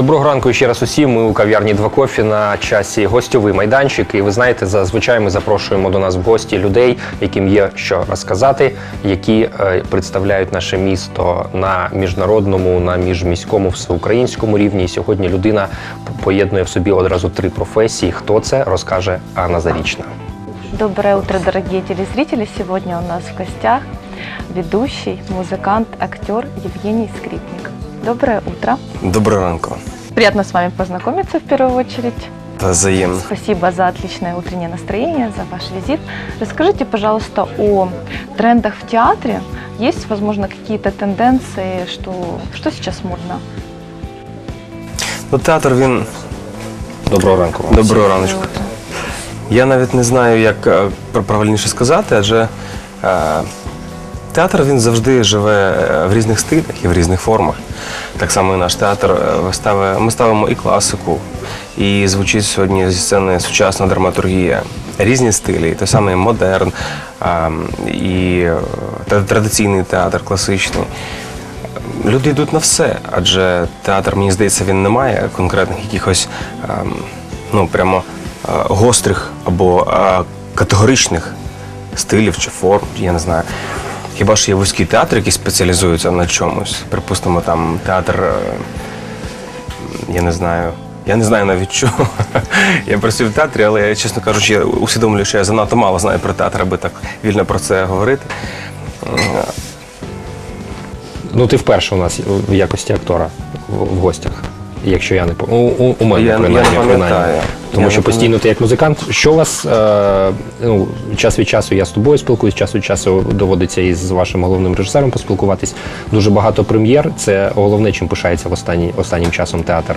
Доброго ранку ще раз усім. Ми у кав'ярні Два кофі на часі гостьовий майданчик. І ви знаєте, зазвичай ми запрошуємо до нас в гості людей, яким є що розказати, які е, представляють наше місто на міжнародному, на міжміському, всеукраїнському рівні. І сьогодні людина поєднує в собі одразу три професії. Хто це розкаже Анна Зарічна. Доброе утро, дорогие телезрители! Сегодня у нас в гостях ведущий, музыкант, актер Евгений Скрипник. Доброе утро! Доброго ранку. Приятно с вами познакомиться в первую очередь. Та взаємно. Спасибо за отличное утреннее настроение, за ваш визит. Расскажите, пожалуйста, о трендах в театре. Есть, возможно, какие-то тенденции, что, что сейчас модно? Ну, театр він. Доброго ранку. вам. Доброго раночку. Я навіть не знаю, як е, пр- правильніше сказати, адже е, театр він завжди живе е, в різних стилях і в різних формах. Так само і наш театр е. Ми ставимо і класику, і звучить сьогодні зі сцени сучасна драматургія. Різні стилі, той самий модерн, і е, традиційний театр, класичний. Люди йдуть на все, адже театр, мені здається, він не має конкретних якихось ну прямо е, гострих або категоричних стилів чи форм, я не знаю. Хіба ж є вузький театр, який спеціалізується на чомусь? Припустимо, там театр, е, я не знаю. Я не знаю навіть чого. Я працюю в театрі, але я, чесно кажучи, усвідомлюю, що я занадто мало знаю про театр, аби так вільно про це говорити. Ну ти вперше у нас в якості актора в гостях. Якщо я не по- у, у, у мене Я- я не принаймні, пам'ятаю. принаймні. Тому Я що не постійно ти як музикант. Що у вас е, ну, час від часу я з тобою спілкуюсь, час від часу доводиться із вашим головним режисером поспілкуватись. Дуже багато прем'єр. Це головне, чим пишається в останній останнім часом театр.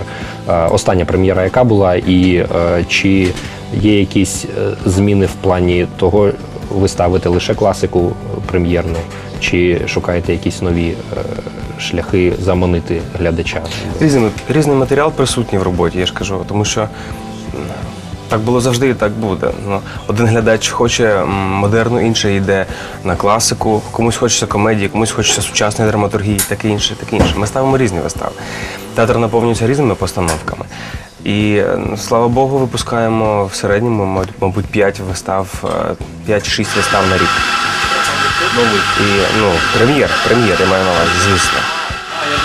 Е, остання прем'єра, яка була, і е, чи є якісь е, зміни в плані того, ви ставите лише класику прем'єрну, чи шукаєте якісь нові е, шляхи заманити глядача? Різний, різний матеріал присутній в роботі, я ж кажу, тому що так було завжди і так буде. Ну, один глядач хоче модерну, інший йде на класику, комусь хочеться комедії, комусь хочеться сучасної драматургії, таке інше, таке інше. Ми ставимо різні вистави. Театр наповнюється різними постановками. І е, слава Богу, випускаємо в середньому, мабуть, мабуть, 5 вистав, е, 5-6 вистав на рік. І ну, прем'єр, прем'єр, я маю на увазі, звісно.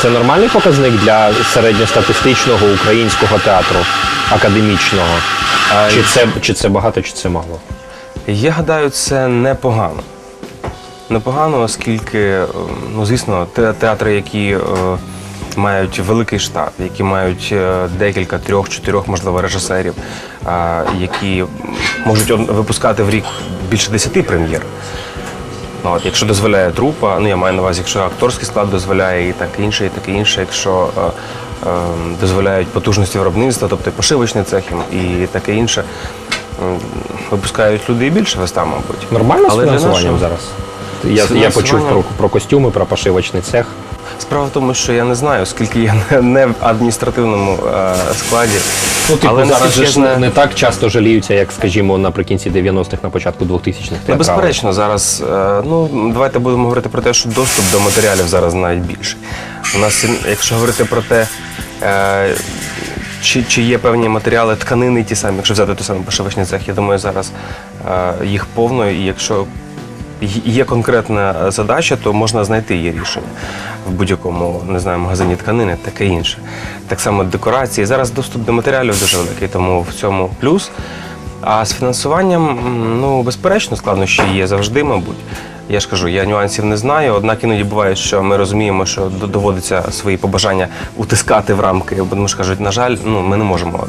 Це нормальний показник для середньостатистичного українського театру академічного? А, Чи це, чи це багато, чи це мало? Я гадаю, це непогано. Непогано, оскільки, е, ну, звісно, те- театри, які е, мають великий штат, які мають е, декілька, трьох, чотирьох, можливо, режисерів, які можуть випускати в рік більше десяти прем'єр. Ну, от, якщо дозволяє трупа, ну я маю на увазі, якщо акторський склад дозволяє і так інше, і таке інше, якщо е, е, дозволяють потужності виробництва, тобто пошивочний цех і таке інше, м, випускають люди і більше вистав, мабуть. Нормально з Але для фінансуванням нашого- зараз? Я, я почув про, про костюми, про пошивочний цех. Справа в тому, що я не знаю, оскільки я не- не в адміністративному е, складі. Ну, типу, Але зараз же ж не, не так часто жаліються, як, скажімо, наприкінці 90-х, на початку 2000-х. Ну, безперечно, зараз е, ну давайте будемо говорити про те, що доступ до матеріалів зараз навіть більший. У нас, якщо говорити про те, е, чи, чи є певні матеріали, тканини ті самі, якщо взяти той самий пошивочний цех, я думаю, зараз е, їх повно, і якщо є конкретна задача, то можна знайти її рішення в будь-якому не знаю, магазині тканини, таке інше. Так само декорації. Зараз доступ до матеріалів дуже великий, тому в цьому плюс. А з фінансуванням, ну, безперечно, складнощі є завжди, мабуть. Я ж кажу, я нюансів не знаю, однак іноді буває, що ми розуміємо, що доводиться свої побажання утискати в рамки. Бо тому що кажуть, на жаль, ну ми не можемо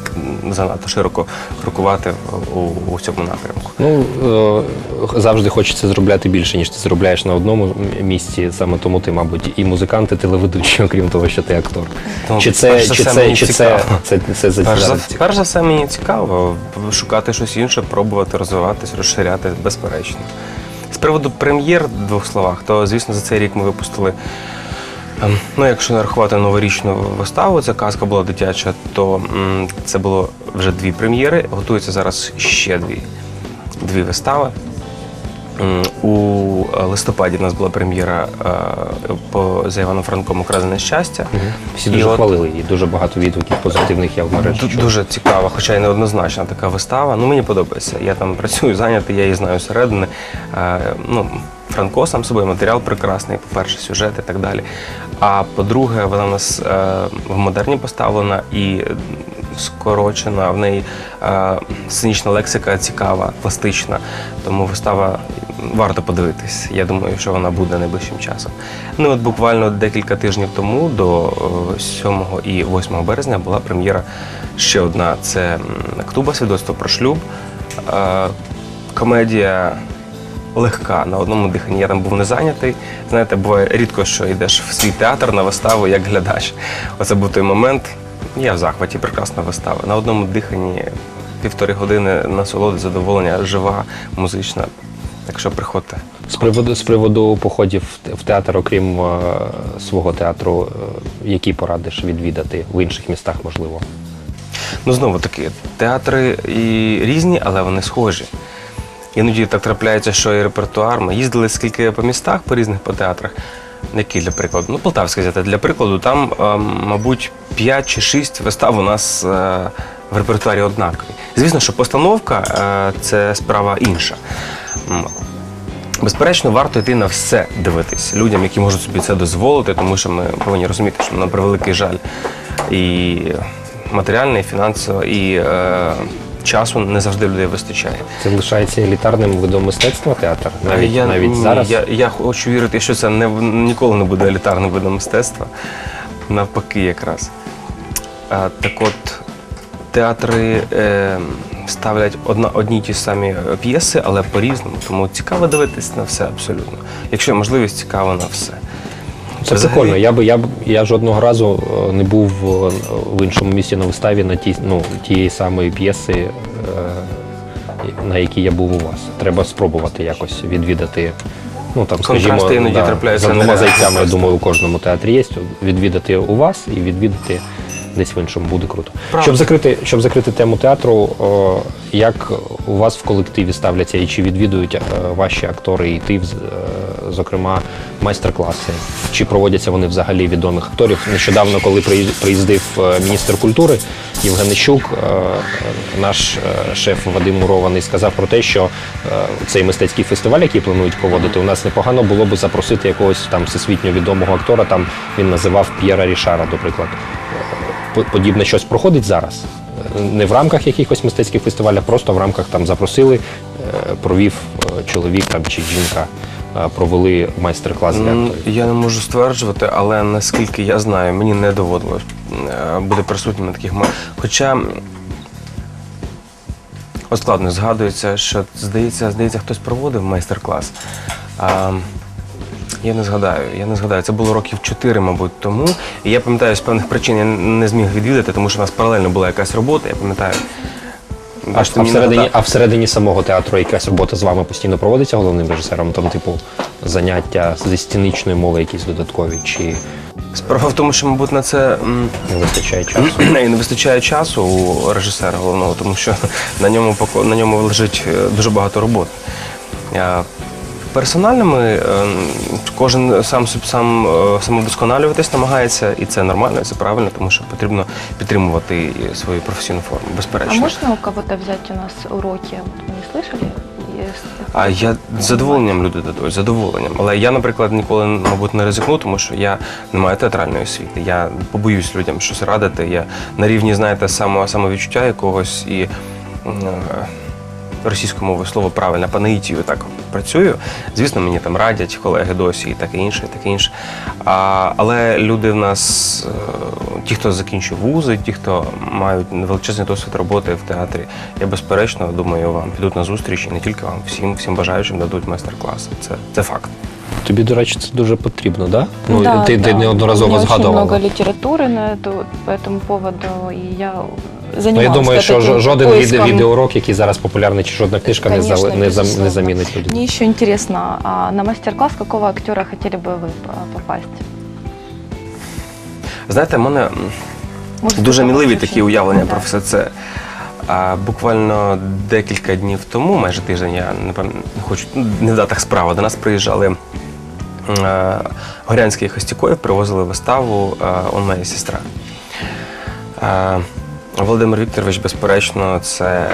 занадто широко крокувати у, у цьому напрямку. Ну, е, завжди хочеться зробляти більше, ніж ти заробляєш на одному місці. Саме тому ти, мабуть, і музикант, і телеведучий, окрім того, що ти актор. Ну, чи це, чи це, чи це, це, це, це, Перш за, перш за все, мені цікаво шукати щось інше, пробувати розвиватись, розширяти, безперечно. З приводу прем'єр, в двох словах, то звісно за цей рік ми випустили. ем, Ну, якщо нарахувати новорічну виставу, ця казка була дитяча, то це було вже дві прем'єри. Готується зараз ще дві, дві вистави. У листопаді в нас була прем'єра е, по за Іваном Франком Украдене щастя. Всі І дуже от- хвалили її, дуже багато відгуків позитивних я в мережі. Чув. Дуже цікава, хоча й неоднозначна така вистава. Ну мені подобається. Я там працюю, зайнятий, я її знаю зсередини. Е, ну, Франко сам собою матеріал прекрасний, по-перше, сюжет і так далі. А по-друге, вона у нас е, в модерні поставлена і скорочена, в неї сценічна лексика цікава, пластична. Тому вистава варто подивитись. Я думаю, що вона буде найближчим часом. Ну от буквально декілька тижнів тому, до е, 7 і 8 березня, була прем'єра ще одна. Це Ктуба, свідоцтво про шлюб. Е, Комедія легка на одному диханні. Я там був не зайнятий. Знаєте, буває рідко, що йдеш в свій театр на виставу як глядач. Оце був той момент. Я в захваті, прекрасна вистава. На одному диханні півтори години насолоди, задоволення, жива, музична. Так що приходьте. З приводу з приводу походів в- в театр, окрім е, свого театру, е, які порадиш відвідати в інших містах, можливо? Ну, знову таки, театри і різні, але вони схожі. Іноді так трапляється, що і репертуар. Ми їздили скільки по містах, по різних по театрах. Які для прикладу? Ну, Полтавська взяти для прикладу, там, е, мабуть, 5 чи 6 вистав у нас е, в репертуарі однакові. Звісно, що постановка е, це справа інша. Безперечно, варто йти на все дивитись людям, які можуть собі це дозволити, тому що ми повинні розуміти, що на превеликий жаль і матеріально, і фінансово, і е, часу не завжди людей вистачає. Це лишається елітарним видом мистецтва театр, навіть я, навіть зараз. Я, я хочу вірити, що це не, ніколи не буде елітарним видом мистецтва. Навпаки, якраз. А, так от, театри е, ставлять одна, одні ті самі е, п'єси, але по-різному. Тому цікаво дивитись на все абсолютно. Якщо є можливість, цікаво на все. Це Взагалі- прикольно. Я би я б я жодного разу е, не був е, в іншому місті на виставі на ті, ну, тієї самої п'єси, на якій я був у вас. Треба спробувати якось відвідати. Ну там, скажімо, іноді да, трапляються за двома зайцями, я думаю, у кожному театрі є. Відвідати у вас і відвідати десь в іншому буде круто. Правда. Щоб закрити, щоб закрити тему театру, о, як у вас в колективі ставляться і чи відвідують е, ваші актори і ти, е, зокрема, майстер-класи? Чи проводяться вони взагалі відомих акторів? Нещодавно, коли приїз- приїздив е, міністр культури Євген Нищук, е, наш е, шеф Вадим Мурований сказав про те, що е, цей мистецький фестиваль, який планують проводити, у нас непогано було б запросити якогось там всесвітньо відомого актора. Там він називав П'єра Рішара, до прикладу. По- подібне щось проходить зараз. Не в рамках якихось мистецьких фестивалів, а просто в рамках там запросили, е, провів е, чоловік там чи жінка, е, провели майстер-клас для акторів. Я не можу стверджувати, але наскільки я знаю, мені не доводилось бути присутнім на таких Хоча от складно згадується, що здається, здається, хтось проводив майстер-клас. Я не згадаю, я не згадаю. Це було років 4, мабуть, тому. І я пам'ятаю, з певних причин я не зміг відвідати, тому що у нас паралельно була якась робота, я пам'ятаю. А, а, всередині, а всередині самого театру якась робота з вами постійно проводиться головним режисером? Там, типу, заняття зі сценічної мови якісь додаткові, чи Справа в тому, що, мабуть, на це. не вистачає часу? І не вистачає часу у режисера головного, тому що на ньому на ньому лежить е, дуже багато роботи. А Персонально ми е, кожен сам сам е, самовдосконалюватись намагається, і це нормально, і це правильно, тому що потрібно підтримувати свою професійну форму, Безперечно, А можно у кого-то взять у нас уроки? Не слышали? А я з задоволенням люди дадуть, з задоволенням. Але я, наприклад, ніколи, мабуть, не ризикну, тому що я не маю театральної освіти. Я побоюсь людям щось радити. Я на рівні, знаєте, само, самовідчуття якогось і е, російською мовою слово правильно, по наїтію так працюю. Звісно, мені там радять колеги досі і таке інше, і таке інше. А, але люди в нас, е, ті, хто закінчив вузи, ті, хто мають величезний досвід роботи в театрі, я безперечно думаю, вам підуть на зустріч і не тільки вам, всім, всім бажаючим дадуть майстер-класи. Це, це факт. Тобі, до речі, це дуже потрібно, да? Ну, Да, ти, ти да. неодноразово У меня згадувала. очень много литературы на эту, по этому поводу, и я Ну, я думаю, що таким жоден віде- поиском. відеоурок, який зараз популярний, чи жодна книжка не, Конечно, зали- не, зам- не замінить людину. Мне еще интересно, а на мастер-класс какого актера хотели бы вы по- попасть? Знаєте, в мене м, Может, дуже кто-то мінливі очень- такі уявлення Да. про все це. А буквально декілька днів тому, майже тиждень, я не не хочу ну, не в датах справа, до нас приїжджали е, Горянський і привозили виставу е, «Он моя сестра. Е, Володимир Вікторович, безперечно, це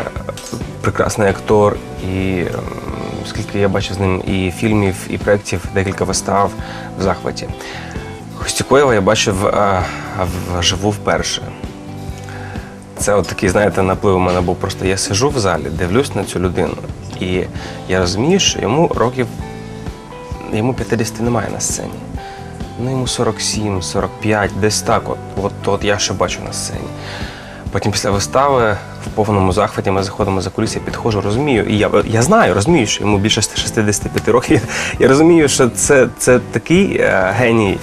прекрасний актор, і ем, скільки я бачив з ним і фільмів, і проєктів, декілька вистав в захваті. Хостікоєва я бачив е, вживу вперше. Це от такий, знаєте, наплив у мене був просто. Я сижу в залі, дивлюсь на цю людину, і я розумію, що йому років йому 50 немає на сцені. Ну, йому 47, 45, десь так. От, от, от я ще бачу на сцені. Потім після вистави в повному захваті ми заходимо за куліси, я підходжу, розумію. І я, я знаю, розумію, що йому більше 65 років. Я розумію, що це, це такий е, геній.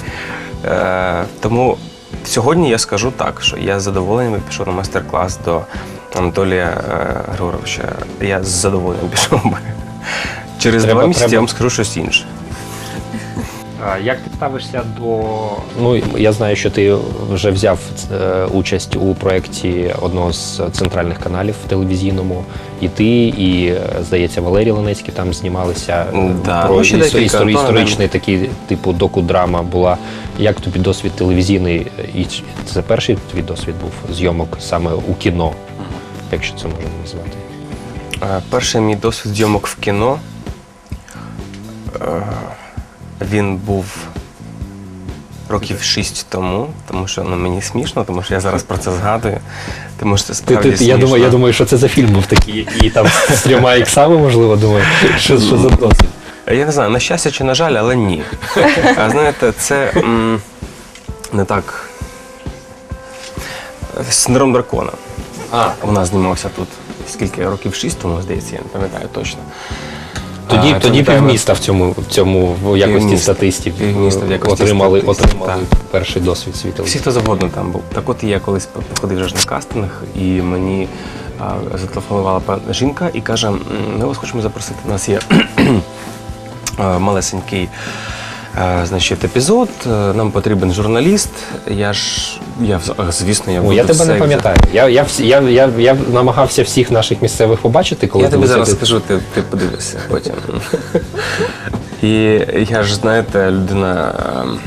Е, тому сьогодні я скажу так, що я з задоволенням пішов на майстер-клас до Анатолія е, Григоровича. Я з задоволенням пішов. Через Треба- два місяці треба- я вам скажу щось інше. Як ти ставишся до. Ну, я знаю, що ти вже взяв е, участь у проєкті одного з центральних каналів телевізійному. І ти, і, е, здається, Валерій Ленецький там знімалися е, Да, про ну, ще істо- декілька, історичний такий, типу, докудрама була. Як тобі досвід телевізійний? І це перший твій досвід був зйомок саме у кіно, якщо це можна назвати. Перший мій досвід зйомок в кіно. Він був років шість тому, тому що ну, мені смішно, тому що я зараз про це згадую. Тому що це Ти, справді ти, я, думаю, я думаю, що це за фільм був такий, який там з трьома іксами, можливо, думаю, що, що за досвід. Я не знаю, на щастя чи на жаль, але ні. А знаєте, це м, не так. Синдром дракона. А, У нас знімався тут скільки років шість тому, здається, я не пам'ятаю точно. Тоді, А, тоді півміста в цьому, в цьому в якості Півміста. статистів Півміста в якості отримали, статистів, отримали так. перший досвід світу. Всі, хто завгодно там був. Так от я колись походив вже на кастинг, і мені а, зателефонувала пан жінка і каже: ми вас хочемо запросити. У нас є малесенький. Значить, епізод, е, нам потрібен журналіст. Я ж, я звісно, я О, буду я тебе все не пам'ятаю. Я, я, всі- я, я, я намагався всіх наших місцевих побачити, коли Я тобі ти зараз це- скажу, ти, ти подивишся потім. І я ж, знаєте, людина ем,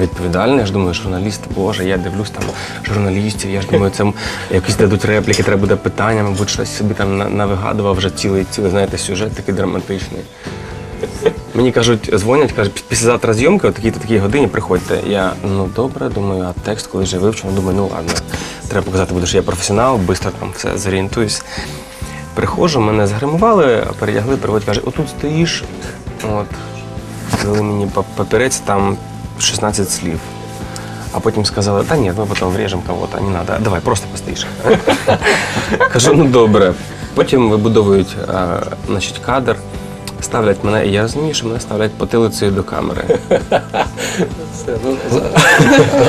відповідальна, я ж думаю, журналіст, боже, я дивлюсь там журналістів, я ж думаю, це м- якісь дадуть репліки, треба буде питання, мабуть, щось собі там на- навигадував вже цілий, цілий, знаєте, сюжет такий драматичний. Мені кажуть, дзвонять, кажуть, «Пі- післязавтра зйомки, о такій-то такій годині приходьте. Я ну добре, думаю, а текст, коли вже вивчено, думаю, ну ладно, треба показати, буде, що я професіонал, швидко там все зорієнтуюсь. Приходжу, мене згримували, передягли, приводять, каже, отут стоїш. От, дали мені папірець, там 16 слів. А потім сказали, та ні, ми потім вріжемо кого-то, не треба, давай, просто постоїш. Кажу, ну добре. Потім вибудовують значить, кадр, ставлять мене, і я розумію, що мене ставлять потилицею до камери.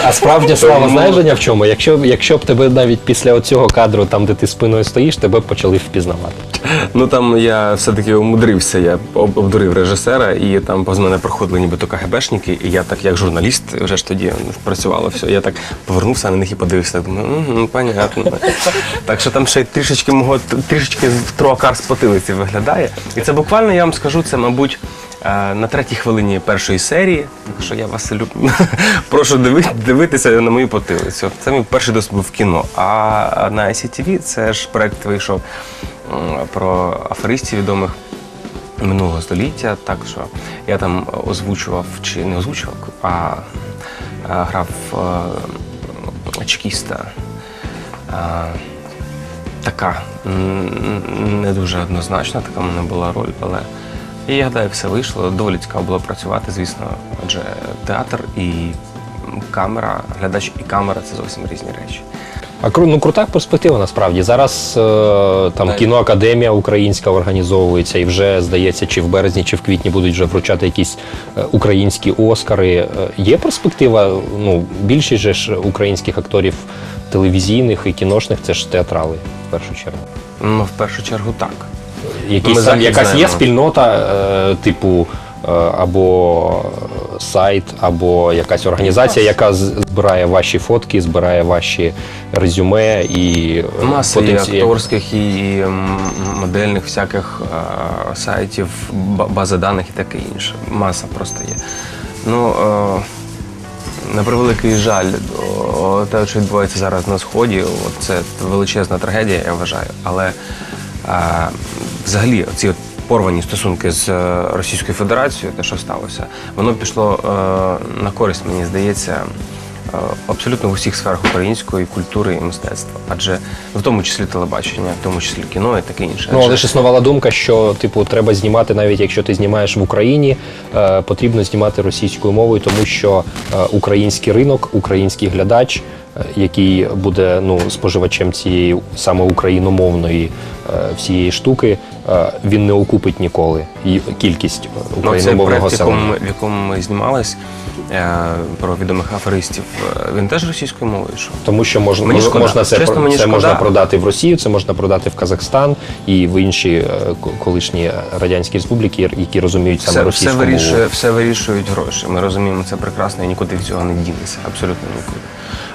А справді слава знаєш, Женя, в чому? Якщо, якщо б тебе навіть після цього кадру, там, де ти спиною стоїш, тебе б почали впізнавати. Ну там я все-таки умудрився, я обдурив режисера, і там повз мене проходили нібито КГБшники, і я так, як журналіст, вже ж тоді працювало все. Я так повернувся на них і подивився. Думаю, угу, понятно. Так що там ще й трішечки мого трішечки троакар з потилиці виглядає. І це буквально, я вам скажу, це, мабуть. е, На третій хвилині першої серії, так що я вас люб- прошу диви- дивитися на мою потилицю. Це мій перший досвід був в кіно. А на ICTV це ж проект вийшов про аферистів відомих минулого століття. Так що я там озвучував чи не озвучував, а, а грав е, чекіста. Така не дуже однозначна, така мене була роль, але і я гадаю, все вийшло. Доволі цікаво було працювати, звісно, адже театр і камера, глядач і камера це зовсім різні речі. А ну, крута перспектива насправді. Зараз е, там Так. кіноакадемія українська організовується, і вже здається, чи в березні, чи в квітні будуть вже вручати якісь е, українські Оскари. Е, Є перспектива? Ну, більшість же ж українських акторів телевізійних і кіношних це ж театрали в першу чергу. Ну, в першу чергу так. Якісь Ми там, якась є спільнота, е, типу е, або сайт, або якась організація, яка збирає ваші фотки, збирає ваші резюме і е, Маса і потенці- акторських, і, модельних всяких а, сайтів, бази даних і таке інше. Маса просто є. Ну, е, на превеликий жаль, те, що відбувається зараз на Сході, це величезна трагедія, я вважаю. Але е, взагалі ці от порвані стосунки з е, Російською Федерацією, те, що сталося, воно пішло е, на користь, мені здається, е, абсолютно в усіх сферах української культури і мистецтва. Адже в тому числі телебачення, в тому числі кіно і таке інше. Ну, але ж існувала думка, що типу треба знімати, навіть якщо ти знімаєш в Україні, е, потрібно знімати російською мовою, тому що е, український ринок, український глядач, який буде ну споживачем цієї саме україномовної е, всієї штуки, е, він не окупить ніколи і кількість е, Ну, україномовного проект, в якому, ми- в якому ми знімались е, про відомих аферистів, е, він теж російською мовою йшов. Тому що можна, Мені шкода. можна це, Чесно, мені це шкода. можна продати в Росію, це можна продати в Казахстан і в інші е, колишні радянські республіки, які розуміють саме Все, все, російську мову. все вирішують гроші. Ми розуміємо це прекрасно і нікуди від цього не дінеться. Абсолютно нікуди.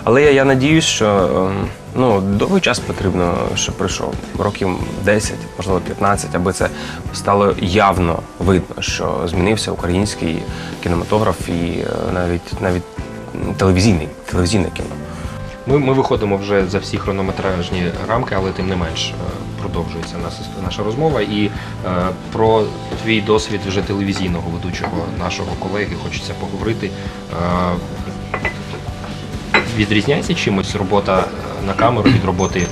Але я, я надіюсь, що ем, ну, довгий час потрібно, щоб пройшов років 10, можливо 15, аби це стало явно видно, що змінився український кінематограф і е, навіть навіть телевізійний, телевізійне кіно. Ми, ми виходимо вже за всі хронометражні рамки, але тим не менш е, продовжується наша, наша розмова. І е, про твій досвід вже телевізійного ведучого нашого колеги хочеться поговорити. Е, відрізняється чимось робота е, на камеру від роботи е,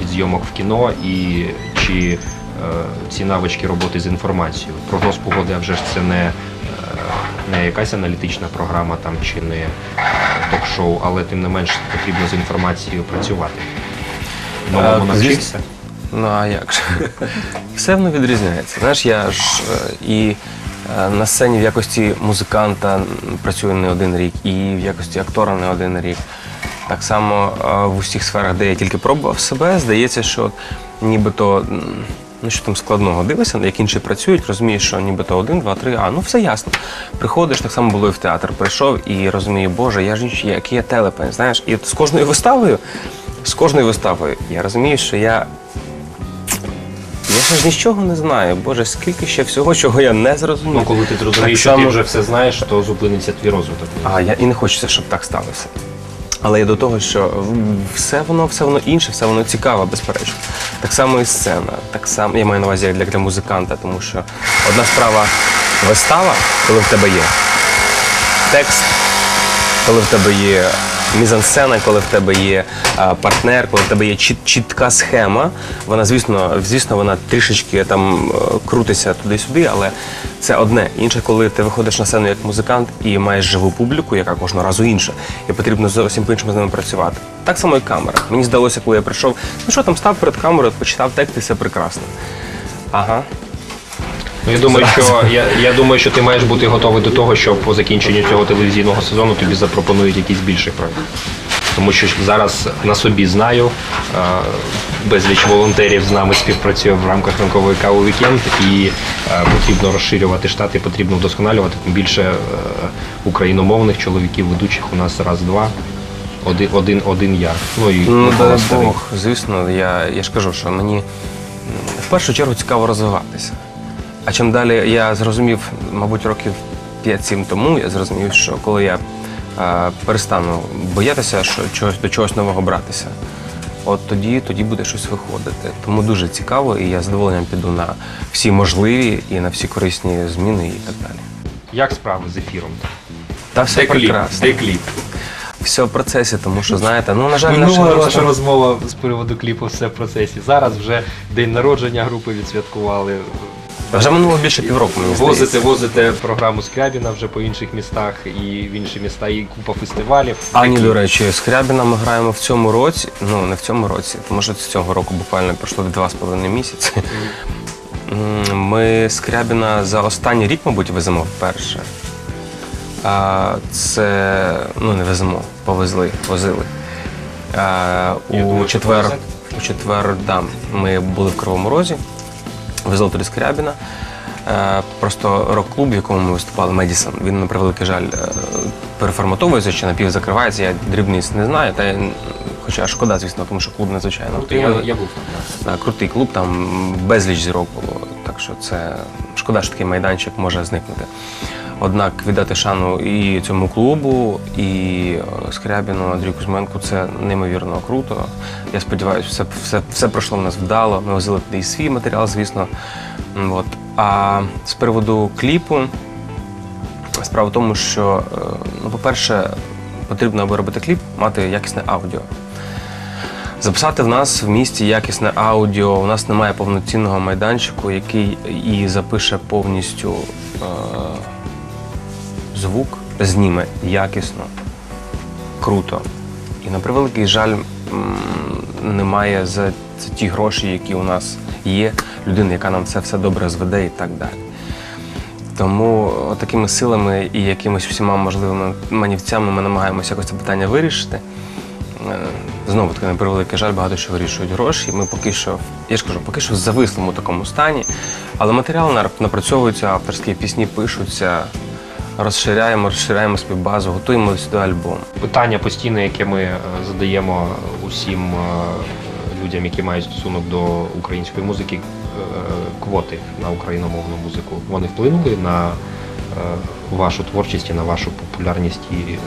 від зйомок в кіно і чи е, ці навички роботи з інформацією? Прогноз погоди, а вже ж це не, не якась аналітична програма там чи не ток-шоу, але тим не менш потрібно з інформацією працювати. Новому навчився? Ну а як же? Все воно відрізняється. Знаєш, я ж і на сцені в якості музиканта працюю не один рік, і в якості актора не один рік. Так само е, в усіх сферах, де я тільки пробував себе, здається, що нібито. Ну, що там складного дивишся, як інші працюють, розумієш, що нібито один, два, три, а ну все ясно. Приходиш, так само було і в театр. Прийшов і розумію, Боже, я ж ніч- який я телепень, знаєш, і з кожною виставою, з кожною виставою, я розумію, що я я ще ж нічого не знаю. Боже, скільки ще всього, чого я не зрозумів. Ну, коли ти зрозумієш, що ти вже все знаєш, то зупиниться твій розвиток. А я і не хочеться, щоб так сталося. Але я до того, що все воно, все воно інше, все воно цікаве, безперечно. Так само і сцена. Так само я маю на увазі як для, для музиканта, тому що одна справа вистава, коли в тебе є текст, коли в тебе є мізансцена, коли в тебе є партнер, коли в тебе є чіт- чітка схема. Вона, звісно, звісно, вона трішечки там е, крутиться туди-сюди, але це одне. Інше, коли ти виходиш на сцену як музикант і маєш живу публіку, яка кожного разу інша, і потрібно зовсім по-іншому з ними працювати. Так само і камера. Мені здалося, коли я прийшов, ну що там став перед камерою, почитав текст і все прекрасно. Ага. Ну, я думаю, що я, я думаю, що ти маєш бути готовий до того, що по закінченню цього телевізійного сезону тобі запропонують якийсь більший проект. Тому що зараз на собі знаю, безліч волонтерів з нами співпрацює в рамках ранкової кави вікенд, і потрібно розширювати штати, потрібно вдосконалювати. Тим більше е, україномовних чоловіків ведучих у нас раз-два. Один, один, один я. Ну і Ну, дай Бог, звісно, я, я ж кажу, що мені в першу чергу цікаво розвиватися. А чим далі я зрозумів, мабуть, років 5-7 тому, я зрозумів, що коли я е, перестану боятися, що чогось до чогось нового братися, от тоді, тоді буде щось виходити. Тому дуже цікаво, і я з задоволенням піду на всі можливі і на всі корисні зміни і так далі. Як справи з ефіром? Та все Де кліп? прекрасно. Де кліп? Все в процесі, тому що знаєте, ну на жаль, Минула наша ваша розмова з приводу кліпу все в процесі. Зараз вже день народження групи відсвяткували. Вже минуло більше півроку. Мені Возите, здається. возите програму Скрябіна вже по інших містах і в інші міста, і купа фестивалів. Ані, до речі, Скрябіна ми граємо в цьому році. Ну, не в цьому році, тому що з цього року буквально пройшло два з половиною місяці. М, Ми Скрябіна за останній рік, мабуть, веземо вперше. А, це ну не веземо, повезли, возили. А, Я у думаю, що четвер, повезете. у четвер да, ми були в Кривому Розі, везли туди Скрябіна. Е, Просто рок-клуб, в якому ми виступали, Медісон, він на превеликий жаль е, переформатовується чи напівзакривається. Я дрібниць не знаю, та хоча шкода, звісно, тому що клуб надзвичайно. активний. був там. Да, крутий клуб, там безліч зірок було. Так що це шкода, що такий майданчик може зникнути. Однак віддати шану і цьому клубу, і е, Скрябіну, Андрію Кузьменку це неймовірно круто. Я сподіваюся, все, все, все пройшло в нас вдало. Ми возили туди і свій матеріал, звісно. От. А з приводу кліпу, справа в тому, що, е, ну, по-перше, потрібно, аби робити кліп, мати якісне аудіо. Записати в нас в місті якісне аудіо. У нас немає повноцінного майданчику, який і запише повністю е- звук, зніме якісно, круто. І на превеликий жаль, немає за, ті гроші, які у нас є, людини, яка нам це все добре зведе і так далі. Тому такими силами і якимись всіма можливими манівцями ми намагаємося якось це питання вирішити. Е, Знову таки, на превеликий жаль, багато що вирішують гроші. Ми поки що, я ж кажу, поки що в завислому такому стані. Але матеріал напрацьовується, авторські пісні пишуться, розширяємо, розширяємо співбазу, готуємо до альбому. Питання постійне, яке ми е, задаємо усім е, людям, які мають стосунок до української музики, е, квоти на україномовну музику. Вони вплинули на е, вашу творчість і на вашу популярність і е,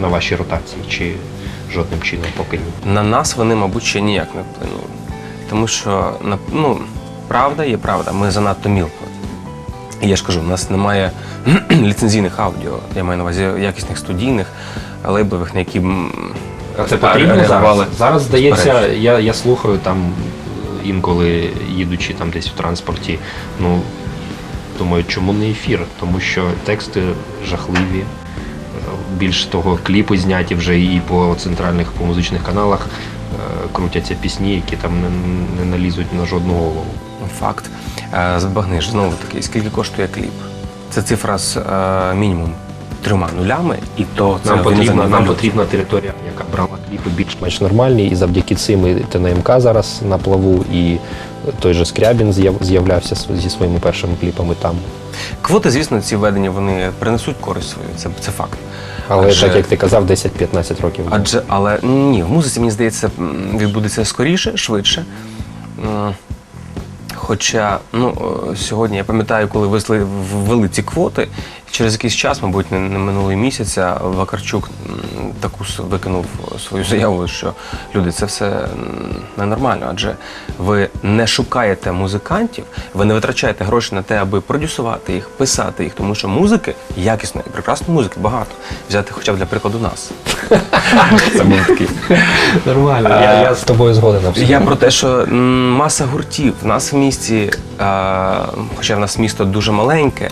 на ваші ротації, чи жодним чином поки ні. На нас вони, мабуть, ще ніяк не вплинули. Тому що ну, правда є правда, ми занадто мілко. Я ж кажу, в нас немає ліцензійних аудіо, я маю на увазі якісних студійних, лейблових, на які А це потрібно зараз? Зараз здається, я, я слухаю там інколи їдучи там десь в транспорті. Ну думаю, чому не ефір? Тому що тексти жахливі. Е, Більш того, кліпи зняті вже і по центральних по музичних каналах крутяться пісні, які там не, не налізуть на жодну голову. Факт. Е, Збагниш знову таки, скільки коштує кліп? Це цифра з е, мінімум трьома нулями, і то це Нам потрібна, нам потрібна територія, яка брала кліпи більш-менш нормальні, і завдяки цим і ТНМК зараз на плаву, і той же Скрябін з'яв- з'являвся зі своїми першими кліпами там. Квоти, звісно, ці введення вони принесуть користь свою, це, це факт. Але Адже- так як ти казав, 10-15 років. Адже, але ні, в музиці, мені здається, відбудеться скоріше, швидше. Хоча ну, е, сьогодні я пам'ятаю, коли висли- ввели ці квоти, через якийсь час, мабуть, не, не минулий місяця, Вакарчук таку викинув свою заяву, що люди, це все ненормально, адже ви не шукаєте музикантів, ви не витрачаєте гроші на те, аби продюсувати їх, писати їх, тому що музики якісної, прекрасної музики багато. Взяти хоча б для прикладу нас. Це був такий. Нормально, я, я з тобою згоден абсолютно. Я про те, що маса гуртів. В нас в місті, е, хоча в нас місто дуже маленьке,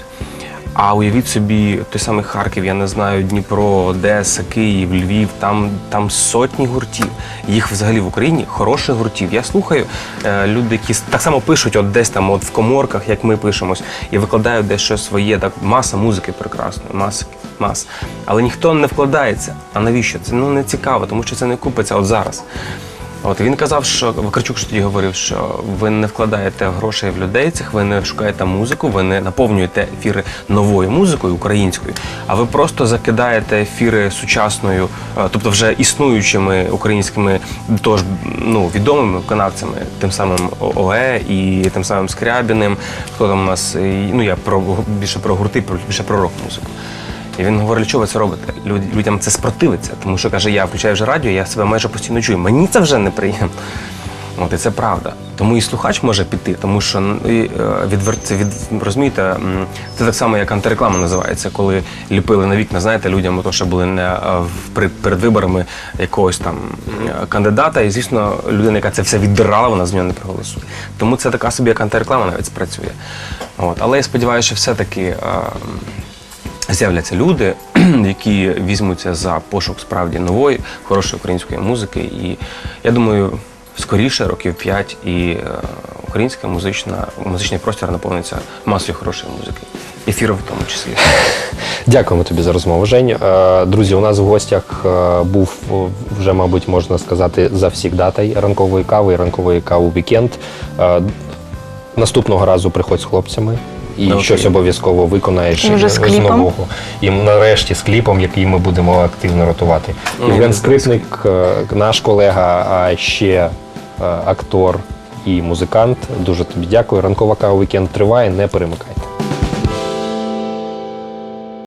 а уявіть собі, той самий Харків, я не знаю, Дніпро, Одеса, Київ, Львів, там, там сотні гуртів. Їх взагалі в Україні хороших гуртів. Я слухаю е, люди, які так само пишуть, от десь там, от в коморках, як ми пишемось, і викладають десь щось своє. Так маса музики прекрасної, маса, маса. Але ніхто не вкладається. А навіщо? Це ну не цікаво, тому що це не купиться от зараз. От він казав, що Вакарчук що тоді говорив, що ви не вкладаєте грошей в людей цих, ви не шукаєте музику, ви не наповнюєте ефіри новою музикою українською, а ви просто закидаєте ефіри сучасною, е, тобто вже існуючими українськими, тож ну відомими виконавцями, тим самим ОЕ і тим самим Скрябіним. Хто там у нас ну я про більше про гурти, більше про рок-музику. І він говорить, що ви це робите? Люд- Людям це спротивиться, тому що каже, я включаю вже радіо, я себе майже постійно чую. Мені це вже неприємно. От і це правда. Тому і слухач може піти, тому що е, це від розумієте, це так само, як антиреклама називається, коли ліпили на вікна, знаєте, людям, то, що були не е, при- перед виборами якогось там е, кандидата, і звісно, людина, яка це все відбирала, вона з нього не проголосує. Тому це така собі як антиреклама навіть спрацює. От. Але я сподіваюся, що все-таки. З'являться люди, які візьмуться за пошук справді нової, хорошої української музики. І я думаю, скоріше, років п'ять, і е, українська музична, музичний простір наповниться масою хорошої музики. Ефіру в тому числі. Дякуємо тобі за розмову, Жень. Е, Друзі, у нас в гостях е, був вже, мабуть, можна сказати, завсігдатай ранкової кави і ранкової кави вікенд. Е, Наступного разу приходь з хлопцями. І Добре. щось обов'язково виконаєш І вже з з кліпом? нового. І нарешті з кліпом, який ми будемо активно ротувати. Ну, Євген Скрипник, е, наш колега, а ще е, актор і музикант. Дуже тобі дякую. Ранкова кава вікенд триває. Не перемикайте.